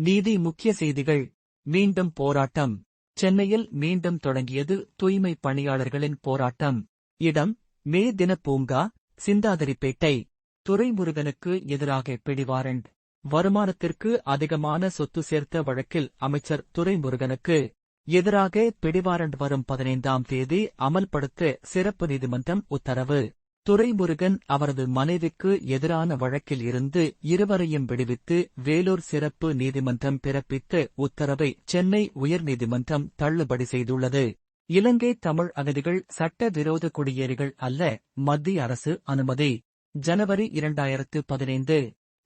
நீதி முக்கிய செய்திகள். மீண்டும் போராட்டம். சென்னையில் மீண்டும் தொடங்கியது தூய்மை பணியாளர்களின் போராட்டம். இடம் மே தின பூங்கா சிந்தாதிரிப்பேட்டை. துரைமுருகனுக்கு எதிராக பிடிவாரண்ட் வருமானத்திற்கு அதிகமான சொத்து சேர்த்த வழக்கில் அமைச்சர் துரைமுருகனுக்கு எதிராக பிடிவாரண்ட் வரும் பதினைந்தாம் தேதி அமல்படுத்த சிறப்பு நீதிமன்றம் உத்தரவு. துரைமுருகன் அவரது மனைவிக்கு எதிரான வழக்கில் இருந்து இருவரையும் விடுவித்து வேலூர் சிறப்பு நீதிமன்றம் பிறப்பித்த உத்தரவை சென்னை உயர்நீதிமன்றம் தள்ளுபடி செய்துள்ளது. இலங்கை தமிழ் அகதிகள் சட்ட விரோத குடியேறிகள் அல்ல மத்திய அரசு அனுமதி. ஜனவரி இரண்டாயிரத்து பதினைந்து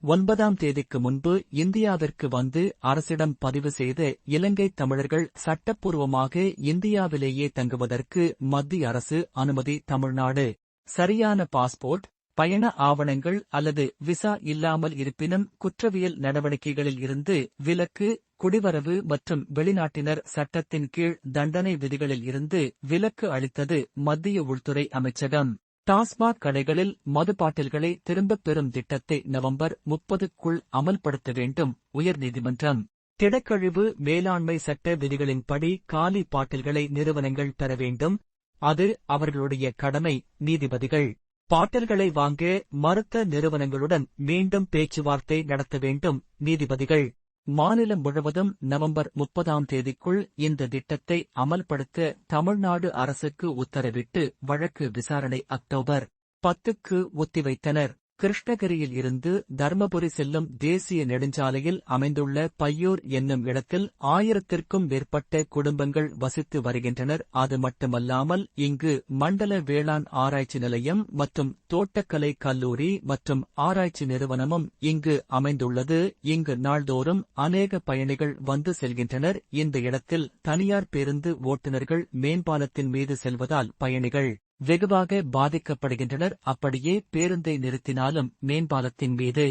ஒன்பதாம் தேதிக்கு முன்பு இந்தியாவிற்கு வந்து அரசிடம் பதிவு செய்த இலங்கை தமிழர்கள் சட்டப்பூர்வமாக இந்தியாவிலேயே தங்குவதற்கு மத்திய அரசு அனுமதி தமிழ்நாடு. சரியான பாஸ்போர்ட் பயண ஆவணங்கள் அல்லது விசா இல்லாமல் இருப்பினும் குற்றவியல் நடவடிக்கைகளில் இருந்து விலக்கு குடிவரவு மற்றும் வெளிநாட்டினர் சட்டத்தின் கீழ் தண்டனை விதிகளில் இருந்து விலக்கு அளித்தது மத்திய உள்துறை அமைச்சகம். டாஸ்மாக் கடைகளில் மது பாட்டில்களை திரும்பப் பெறும் திட்டத்தை நவம்பர் முப்பதுக்குள் அமல்படுத்த வேண்டும் உயர்நீதிமன்றம் திடக்கழிவு மேலாண்மை சட்ட விதிகளின்படி காலி பாட்டில்களை நிறுவனங்கள் பெற வேண்டும் அது அவர்களுடைய கடமை நீதிபதிகள். பாட்டல்களை வாங்க மறுத்த நிறுவனங்களுடன் மீண்டும் பேச்சுவார்த்தை நடத்த வேண்டும் நீதிபதிகள். மாநிலம் முழுவதும் நவம்பர் முப்பதாம் தேதிக்குள் இந்த திட்டத்தை அமல்படுத்த தமிழ்நாடு அரசுக்கு உத்தரவிட்டு வழக்கு விசாரணை அக்டோபர் பத்துக்கு ஒத்திவைத்தனர். கிருஷ்ணகிரியில் இருந்து தர்மபுரி செல்லும் தேசிய நெடுஞ்சாலையில் அமைந்துள்ள பையூர் என்னும் இடத்தில் ஆயிரத்திற்கும் மேற்பட்ட குடும்பங்கள் வசித்து வருகின்றனர். அது மட்டுமல்லாமல் இங்கு மண்டல வேளாண் ஆராய்ச்சி நிலையம் மற்றும் தோட்டக்கலை கல்லூரி மற்றும் ஆராய்ச்சி நிறுவனமும் இங்கு அமைந்துள்ளது. இங்கு நாள்தோறும் அநேக பயணிகள் வந்து செல்கின்றனர். இந்த இடத்தில் தனியார் பேருந்து ஓட்டுநர்கள் மேம்பாலத்தின் மீது செல்வதால் பயணிகள் வெகுவாக பாதிக்கப்படுகின்றனர். அப்படியே பேருந்தை நிறுத்தினாலும் மேம்பாலத்தின் மீது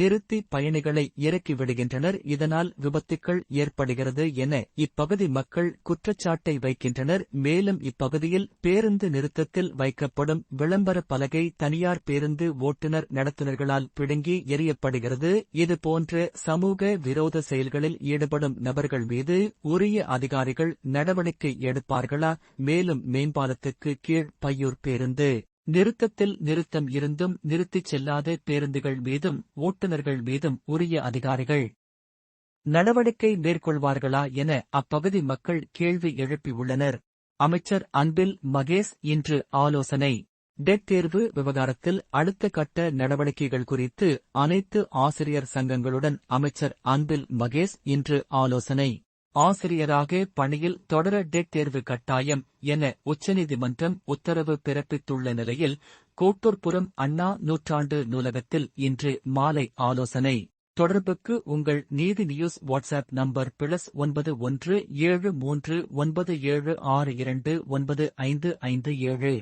நிறுத்தி பயணிகளை இறக்கிவிடுகின்றனர். இதனால் விபத்துக்கள் ஏற்படுகிறது என இப்பகுதி மக்கள் குற்றச்சாட்டை வைக்கின்றனர். மேலும் இப்பகுதியில் பேருந்து நிறுத்தத்தில் வைக்கப்படும் விளம்பர பலகை தனியார் பேருந்து ஓட்டுநர் நடத்துனர்களால் பிடுங்கி எறியப்படுகிறது. இதுபோன்ற சமூக விரோத செயல்களில் ஈடுபடும் நபர்கள் மீது உரிய அதிகாரிகள் நடவடிக்கை எடுப்பார்களா? மேலும் மேம்பாலத்துக்கு கீழ் பையூர் பேருந்து. நிறுத்தத்தில் நிறுத்தம் இருந்தும் நிறுத்திச் செல்லாத பேருந்துகள் மீதும் ஓட்டுநர்கள் மீதும் உரிய அதிகாரிகள் நடவடிக்கை மேற்கொள்வார்களா என அப்பகுதி மக்கள் கேள்வி எழுப்பியுள்ளனர் அமைச்சர் அன்பில் மகேஷ் இன்று ஆலோசனை. டெட் தேர்வு விவகாரத்தில் அடுத்த கட்ட நடவடிக்கைகள் குறித்து அனைத்து ஆசிரியர் சங்கங்களுடன் அமைச்சர் அன்பில் மகேஷ் இன்று ஆலோசனை. ஆசிரியராக பணியில் தொடர டெட் தேர்வு கட்டாயம் என உச்சநீதிமன்றம் உத்தரவு பிறப்பித்துள்ள நிலையில் கோட்டூர்புரம் அண்ணா நூற்றாண்டு நூலகத்தில் இன்று மாலை ஆலோசனை. தொடர்புக்கு உங்கள் நீதி நியூஸ் வாட்ஸ்அப் நம்பர் பிளஸ் ஒன்பது ஒன்று ஏழு மூன்று ஒன்பது ஏழு ஆறு இரண்டு ஒன்பது ஐந்து ஐந்து ஏழு.